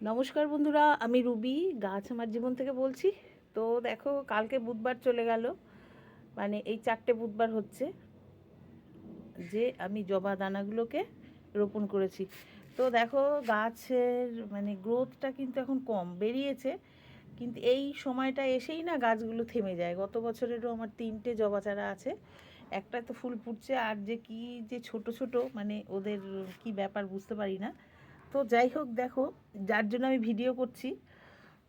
নমস্কার বন্ধুরা, আমি রুবি, গাছ আমার জীবন থেকে বলছি। তো দেখো, কালকে বুধবার চলে গেল। মানে এই চারটে বুধবার হচ্ছে যে আমি জবা দানাগুলোকে রোপণ করেছি। তো দেখো, গাছের মানে গ্রোথটা কিন্তু এখন কম, বেরিয়েছে। কিন্তু এই সময়টা এসেই না গাছগুলো থেমে যায়। গত বছরেরও আমার তিনটে জবা চারা আছে। একটা তো ফুল ফুটছে, আর যে কি যে ছোট ছোট মানে ওদের কি ব্যাপার বুঝতে পারি না। তো যাই হোক, দেখো, যার জন্য আমি ভিডিও করছি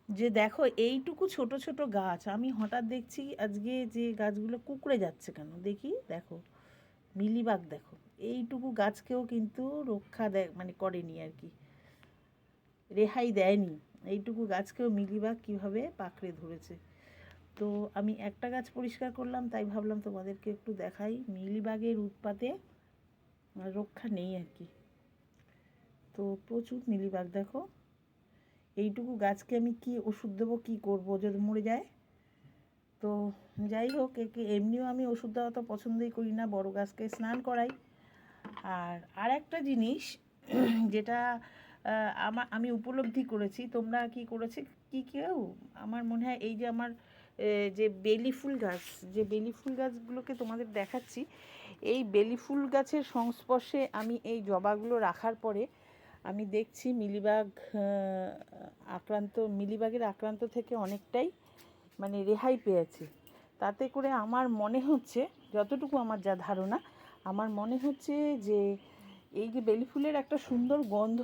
যে দেখো, এইটুকু ছোট ছোট গাছ। আমি হঠাৎ দেখছি আজকে যে গাছগুলো কুকড়ে যাচ্ছে কেন? দেখি, দেখো, মিলিবাগ দেখো। এইটুকু গাছকেও কিন্তু রক্ষা দেয় মানে করেনি আর কি, রেহাই দেয়নি। এইটুকু গাছকেও মিলিবাগ কীভাবে পাকড়ে ধরেছে? তো আমি একটা গাছ পরিষ্কার করলাম, তাই ভাবলাম তোমাদেরকে একটু দেখাই। মিলিবাগের উৎপাতে রক্ষা নেই আর কি। তো প্রচুর মিলিবাগ দেখো। এইটুকু গাছকে আমি কি ওষুধ দেবো, কী করব, যদি মরে যায়? তো যাই হোক, একে এমনিও আমি ওষুধ দেওয়া তো পছন্দই করি না, বড় গাছকে স্নান করাই। আর আর একটা জিনিস, যেটা আমার আমি উপলব্ধি করেছি, তোমরা কি করেছে, কি কেউ? আমার মনে হয় এই যে আমার যে বেলি ফুল গাছ, যে বেলি ফুল গাছগুলোকে তোমাদের দেখাচ্ছি, এই বেলি ফুল গাছের সংস্পর্শে আমি এই জবাগুলো রাখার পরে আমি দেখছি মিলিবাগ আক্রান্ত, মিলিবাগের আক্রান্ত থেকে অনেকটাই মানে রেহাই পেয়েছে। তাতে করে আমার মনে হচ্ছে, যতটুকু আমার যা ধারণা, আমার মনে হচ্ছে যে এই যে বেলি ফুলের একটা সুন্দর গন্ধ,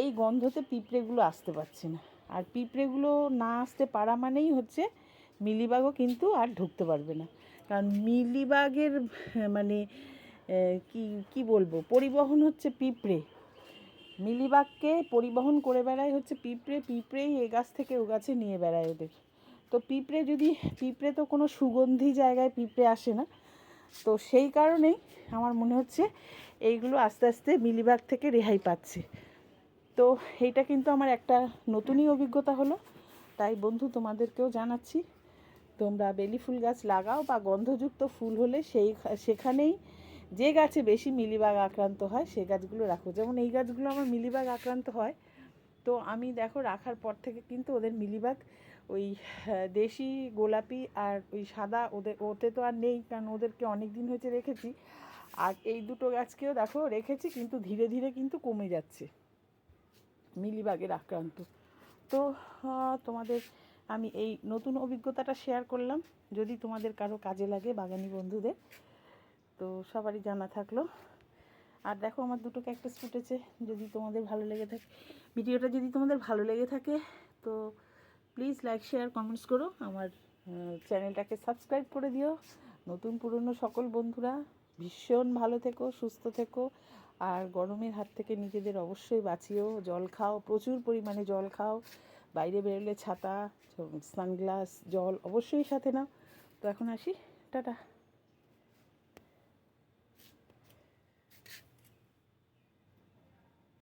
এই গন্ধতে পিঁপড়েগুলো আসতে পারছে না। আর পিঁপড়েগুলো না আসতে পারা মানেই হচ্ছে মিলিবাগও কিন্তু আর ঢুকতে পারবে না। কারণ মিলিবাগের মানে কি কি বলব? পরিবহন হচ্ছে পিঁপড়ে। মিলিবাগকে পরিবহন করে বেড়ায় হচ্ছে পিঁপড়ে, পিঁপড়েই এ গাছ থেকে ও গাছে নিয়ে বেড়ায় ওদের। তো পিঁপড়ে যদি, পিঁপড়ে তো কোনো সুগন্ধি জায়গায় পিঁপড়ে আসে না। তো সেই কারণেই আমার মনে হচ্ছে এইগুলো আস্তে আস্তে মিলিবাগ থেকে রেহাই পাচ্ছে। তো এইটা কিন্তু আমার একটা নতুনই অভিজ্ঞতা হলো। তাই বন্ধু, তোমাদেরকেও জানাচ্ছি, তোমরা বেলি ফুল গাছ লাগাও বা গন্ধযুক্ত ফুল হলে সেই, সেখানেই যে গাছে বেশি মিলিবাগ আক্রান্ত হয়, সে গাছগুলো রাখো। যেমন এই গাছগুলো আমার মিলিবাগ আক্রান্ত হয়, তো আমি দেখো রাখার পর থেকে কিন্তু ওদের মিলিবাগ ওই দেশি গোলাপি আর ওই সাদা ওদের, ওতে তো আর নেই, কারণ ওদেরকে অনেক দিন হয়েছে রেখেছি। আর এই দুটো গাছকেও দেখো রেখেছি, কিন্তু ধীরে ধীরে কিন্তু কমে যাচ্ছে। মিলিবাগের আক্রান্ত। তো তোমাদের আমি এই নতুন অভিজ্ঞতাটা শেয়ার করলাম। যদি তোমাদের কারও কাজে লাগে বাগানি বন্ধুদের তো সবারই জানা থাকল। আর দেখো আমার দুটো ক্যাকটাস ফুটেছে, যদি তোমাদের ভালো লেগে থাকে। ভিডিওটা যদি তোমাদের ভালো লেগে থাকে, তো প্লিজ লাইক শেয়ার কমেন্টস করো। আমার চ্যানেলটাকে সাবস্ক্রাইব করে দিও। নতুন পুরনো সকল বন্ধুরা, ভীষণ ভালো থেকো, সুস্থ থেকো। আর গরমের হাত থেকে নিজেদের অবশ্যই বাঁচিও। জল খাও, প্রচুর পরিমাণে জল খাও। বাইরে বেরোলে ছাতা সানগ্লাস জল অবশ্যই সাথে নাও। তো এখন আসি। টাটা।